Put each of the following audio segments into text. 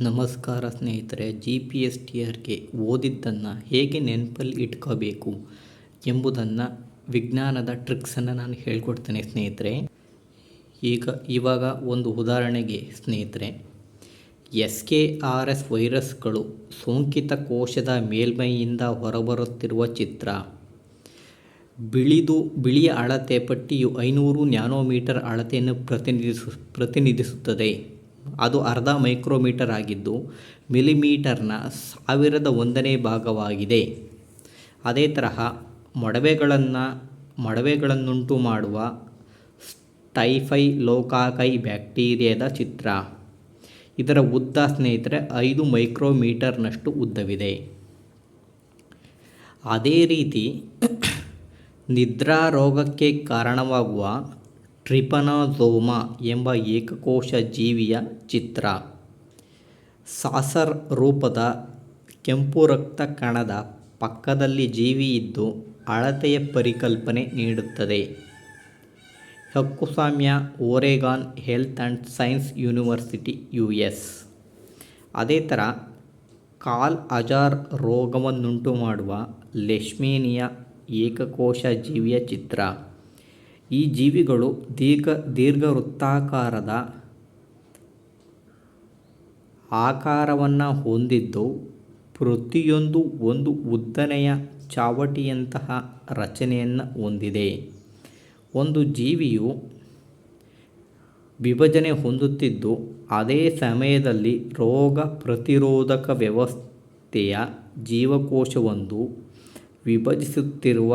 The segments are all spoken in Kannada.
ನಮಸ್ಕಾರ ಸ್ನೇಹಿತರೆ ಜಿ ಪಿ ಎಸ್ ಟಿ ಆರ್ಗೆ ಓದಿದ್ದನ್ನು ಹೇಗೆ ನೆನಪಲ್ಲಿ ಇಟ್ಕೋಬೇಕು ಎಂಬುದನ್ನು ವಿಜ್ಞಾನದ ಟ್ರಿಕ್ಸನ್ನು ನಾನು ಹೇಳ್ಕೊಡ್ತೇನೆ ಸ್ನೇಹಿತರೆ. ಈಗ, ಇವಾಗ ಒಂದು ಉದಾಹರಣೆಗೆ ಸ್ನೇಹಿತರೆ ಎಸ್ ಕೆ ಆರ್ ಎಸ್ ವೈರಸ್ಗಳು ಸೋಂಕಿತ ಕೋಶದ ಮೇಲ್ಮೈಯಿಂದ ಹೊರಬರುತ್ತಿರುವ ಚಿತ್ರ. ಬಿಳಿದು, ಬಿಳಿಯ ಅಳತೆ ಪಟ್ಟಿಯು ಐನೂರು ನ್ಯಾನೋಮೀಟರ್ ಅಳತೆಯನ್ನು ಪ್ರತಿನಿಧಿಸು, ಪ್ರತಿನಿಧಿಸುತ್ತದೆ. ಅದು ಅರ್ಧ ಮೈಕ್ರೋಮೀಟರ್ ಆಗಿದ್ದು ಮಿಲಿಮೀಟರ್ನ ಸಾವಿರದ ಒಂದನೇ ಭಾಗವಾಗಿದೆ. ಅದೇ ತರಹ ಮೊಡವೆಗಳನ್ನು, ಮೊಡವೆಗಳನ್ನುಂಟು ಮಾಡುವ ಸ್ಟೈಫೈ ಲೋಕಾಕೈ ಬ್ಯಾಕ್ಟೀರಿಯಾದ ಚಿತ್ರ. ಇದರ ಉದ್ದ ಸ್ನೇಹಿತರೆ ಐದು ಮೈಕ್ರೋಮೀಟರ್ನಷ್ಟು ಉದ್ದವಿದೆ. ಅದೇ ರೀತಿ ನಿದ್ರಾ ರೋಗಕ್ಕೆ ಕಾರಣವಾಗುವ ಟ್ರಿಪನೋಸೋಮಾ ಎಂಬ ಏಕಕೋಶ ಜೀವಿಯ ಚಿತ್ರ. ಸಾಸರ್ ರೂಪದ ಕೆಂಪು ರಕ್ತ ಕಣದ ಪಕ್ಕದಲ್ಲಿ ಜೀವಿ ಇದ್ದು ಅಳತೆಯ ಪರಿಕಲ್ಪನೆ ನೀಡುತ್ತದೆ. ಹಕ್ಕುಸ್ವಾಮ್ಯ Oregon health and science university U S ಅದೇ ಥರ ಕಾಲ್ ಅಜಾರ್ ರೋಗವನ್ನುಂಟು ಮಾಡುವ ಲೆಶ್ಮೇನಿಯ ಏಕಕೋಶ ಜೀವಿಯ ಚಿತ್ರ. ಈ ಜೀವಿಗಳು ದೀರ್ಘ ದೀರ್ಘವೃತ್ತಾಕಾರದ ಆಕಾರವನ್ನು ಹೊಂದಿದ್ದು ಪ್ರತಿಯೊಂದು ಒಂದು ಉದ್ದನೆಯ ಚಾವಟಿಯಂತಹ ರಚನೆಯನ್ನು ಹೊಂದಿದೆ. ಒಂದು ಜೀವಿಯು ವಿಭಜನೆ ಹೊಂದುತ್ತಿದ್ದು, ಅದೇ ಸಮಯದಲ್ಲಿ ರೋಗ ಪ್ರತಿರೋಧಕ ವ್ಯವಸ್ಥೆಯ ಜೀವಕೋಶವೊಂದು ವಿಭಜಿಸುತ್ತಿರುವ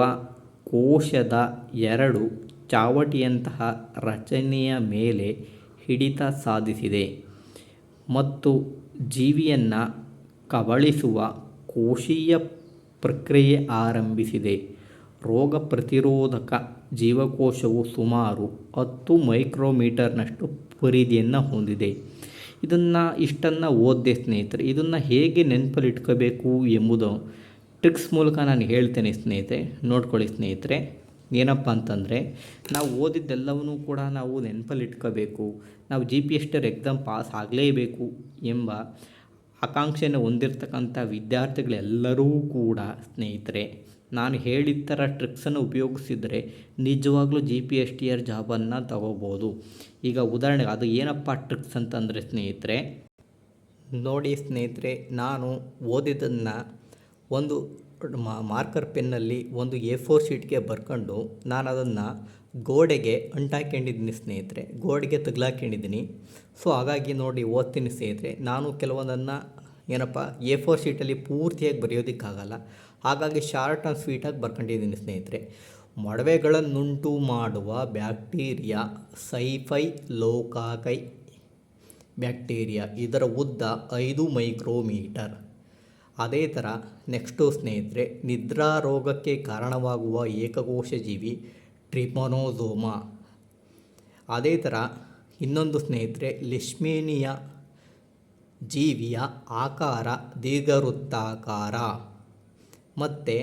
ಕೋಶದ ಎರಡು ಚಾವಟಿಯಂತಹ ರಚನೆಯ ಮೇಲೆ ಹಿಡಿತ ಸಾಧಿಸಿದೆ ಮತ್ತು ಜೀವಿಯನ್ನು ಕಬಳಿಸುವ ಕೋಶೀಯ ಪ್ರಕ್ರಿಯೆ ಆರಂಭಿಸಿದೆ. ರೋಗ ಪ್ರತಿರೋಧಕ ಜೀವಕೋಶವು ಸುಮಾರು ಹತ್ತು ಮೈಕ್ರೋಮೀಟರ್ನಷ್ಟು ಪರಿಧಿಯನ್ನು ಹೊಂದಿದೆ. ಇದನ್ನು ಇಷ್ಟನ್ನು ಓದಿದೆ ಸ್ನೇಹಿತರೆ, ಇದನ್ನು ಹೇಗೆ ನೆನಪಲ್ಲಿಟ್ಕೋಬೇಕು ಎಂಬುದು ಟ್ರಿಕ್ಸ್ ಮೂಲಕ ನಾನು ಹೇಳ್ತೇನೆ ಸ್ನೇಹಿತರೆ, ನೋಡ್ಕೊಳ್ಳಿ ಸ್ನೇಹಿತರೆ. ಏನಪ್ಪ ಅಂತಂದರೆ, ನಾವು ಓದಿದ್ದೆಲ್ಲವನ್ನೂ ಕೂಡ ನಾವು ನೆನಪಲ್ಲಿ ಇಟ್ಕೋಬೇಕು ನಾವು G P S T R exam pass ಆಗಲೇಬೇಕು ಎಂಬ ಆಕಾಂಕ್ಷೆಯನ್ನು ಹೊಂದಿರತಕ್ಕಂಥ ವಿದ್ಯಾರ್ಥಿಗಳೆಲ್ಲರೂ ಕೂಡ ಸ್ನೇಹಿತರೆ, ನಾನು ಹೇಳಿದ ಥರ ಟ್ರಿಕ್ಸನ್ನು ಉಪಯೋಗಿಸಿದರೆ ನಿಜವಾಗಲೂ G P S T R ಜಾಬನ್ನು ತಗೋಬೋದು. ಈಗ ಉದಾಹರಣೆಗೆ ಅದು ಏನಪ್ಪ ಟ್ರಿಕ್ಸ್ ಅಂತಂದರೆ ಸ್ನೇಹಿತರೆ, ನೋಡಿ ಸ್ನೇಹಿತರೆ, ನಾನು ಓದಿದ್ದನ್ನು ಒಂದು ಮಾರ್ಕರ್ ಪೆನ್ನಲ್ಲಿ ಒಂದು ಎ ಫೋರ್ ಶೀಟ್ಗೆ ಬರ್ಕೊಂಡು ನಾನು ಅದನ್ನು ಗೋಡೆಗೆ ಅಂಟಾಕೊಂಡಿದ್ದೀನಿ ಸ್ನೇಹಿತರೆ, ಗೋಡೆಗೆ ತಗ್ಲಾಕೊಂಡಿದ್ದೀನಿ. ಸೊ ಹಾಗಾಗಿ ನೋಡಿ ಓದ್ತೀನಿ ಸ್ನೇಹಿತರೆ, ನಾನು ಕೆಲವೊಂದನ್ನು ಏನಪ್ಪ, ಎ ಫೋರ್ ಶೀಟಲ್ಲಿ ಪೂರ್ತಿಯಾಗಿ ಬರೆಯೋದಕ್ಕಾಗಲ್ಲ. ಹಾಗಾಗಿ ಶಾರ್ಟ್ ಆ್ಯಂಡ್ ಸ್ವೀಟಾಗಿ ಬರ್ಕೊಂಡಿದ್ದೀನಿ ಸ್ನೇಹಿತರೆ. ಮೊಡವೆಗಳನ್ನುಂಟು ಮಾಡುವ ಬ್ಯಾಕ್ಟೀರಿಯಾ, ಸೈಫೈ, ಲೋಕಾಕೈ ಬ್ಯಾಕ್ಟೀರಿಯಾ, ಇದರ ಉದ್ದ ಐದು ಮೈಕ್ರೋಮೀಟರ್. ಅದೇ ಥರ ನೆಕ್ಸ್ಟು ಸ್ನೇಹಿತರೆ ನಿದ್ರಾ ರೋಗಕ್ಕೆ ಕಾರಣವಾಗುವ ಏಕಕೋಶ ಜೀವಿ ಟ್ರಿಪನೋಸೋಮಾ. ಅದೇ ಥರ ಇನ್ನೊಂದು ಸ್ನೇಹಿತರೆ ಲಿಶ್ಮೇನಿಯ ಜೀವಿಯ ಆಕಾರ ದೀರ್ಘವೃತ್ತಾಕಾರ. ಮತ್ತು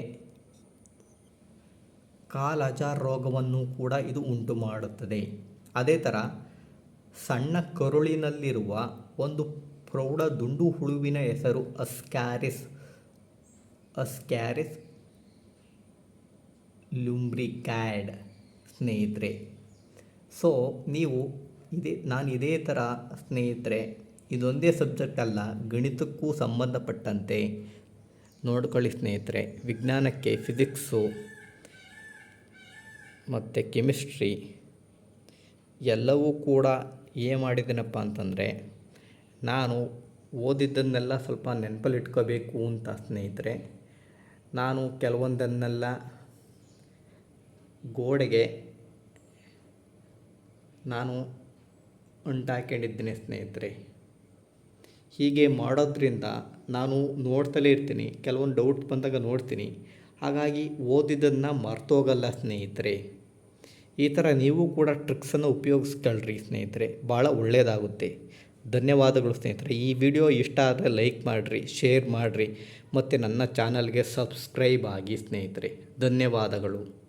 ಕಾಲಜಾರ್ ರೋಗವನ್ನು ಕೂಡ ಇದು ಉಂಟು ಮಾಡುತ್ತದೆ ಅದೇ ಥರ ಸಣ್ಣ ಕರುಳಿನಲ್ಲಿರುವ ಒಂದು ಪ್ರೌಢ ದುಂಡು ಹುಳುವಿನ ಹೆಸರು ಅಸ್ಕ್ಯಾರಿಸ್ ಅಸ್ಕ್ಯಾರಿಸ್ ಲುಂಬ್ರಿಕ್ಯಾಡ್, ಸ್ನೇಹಿತರೆ. ಸೊ ನೀವು ಇದೇ, ನಾನು ಇದೇ ಥರ ಸ್ನೇಹಿತರೆ, ಇದೊಂದೇ ಸಬ್ಜೆಕ್ಟ್ ಅಲ್ಲ, ಗಣಿತಕ್ಕೂ ಸಂಬಂಧಪಟ್ಟಂತೆ. ನೋಡ್ಕೊಳ್ಳಿ ಸ್ನೇಹಿತರೆ, ವಿಜ್ಞಾನಕ್ಕೆ ಫಿಸಿಕ್ಸು, ಮತ್ತು ಕೆಮಿಸ್ಟ್ರಿ, ಎಲ್ಲವೂ ಕೂಡ ಏನು ಮಾಡಿದ್ದೀನಪ್ಪ ಅಂತಂದರೆ ನಾನು ಓದಿದ್ದನ್ನೆಲ್ಲ ಸ್ವಲ್ಪ ನೆನಪಲ್ಲಿಟ್ಕೋಬೇಕು ಅಂತ ಸ್ನೇಹಿತರೆ. ನಾನು ಕೆಲವೊಂದನ್ನೆಲ್ಲ ಗೋಡೆಗೆ ನಾನು ಅಂಟಾಕೊಂಡಿದ್ದೀನಿ ಸ್ನೇಹಿತರೆ. ಹೀಗೆ ಮಾಡೋದ್ರಿಂದ ನಾನು ನೋಡ್ತಲೇ ಇರ್ತೀನಿ, ಕೆಲವೊಂದು ಡೌಟ್ ಬಂದಾಗ ನೋಡ್ತೀನಿ. ಹಾಗಾಗಿ ಓದಿದ್ದನ್ನು ಮರ್ತೋಗಲ್ಲ ಸ್ನೇಹಿತರೆ. ಈ ಥರ ನೀವು ಕೂಡ ಟ್ರಿಕ್ಸನ್ನು ಉಪಯೋಗಿಸ್ಕೊಳ್ರಿ ಸ್ನೇಹಿತರೆ, ಭಾಳ ಒಳ್ಳೆಯದಾಗುತ್ತೆ ಧನ್ಯವಾದಗಳು ಸ್ನೇಹಿತರೆ. ಈ ವಿಡಿಯೋ ಇಷ್ಟ ಆದರೆ ಲೈಕ್ ಮಾಡಿರಿ ಶೇರ್ ಮಾಡಿರಿ. ಮತ್ತು ನನ್ನ ಚಾನಲ್ಗೆ ಸಬ್ಸ್ಕ್ರೈಬ್ ಆಗಿ ಸ್ನೇಹಿತರೆ. ಧನ್ಯವಾದಗಳು.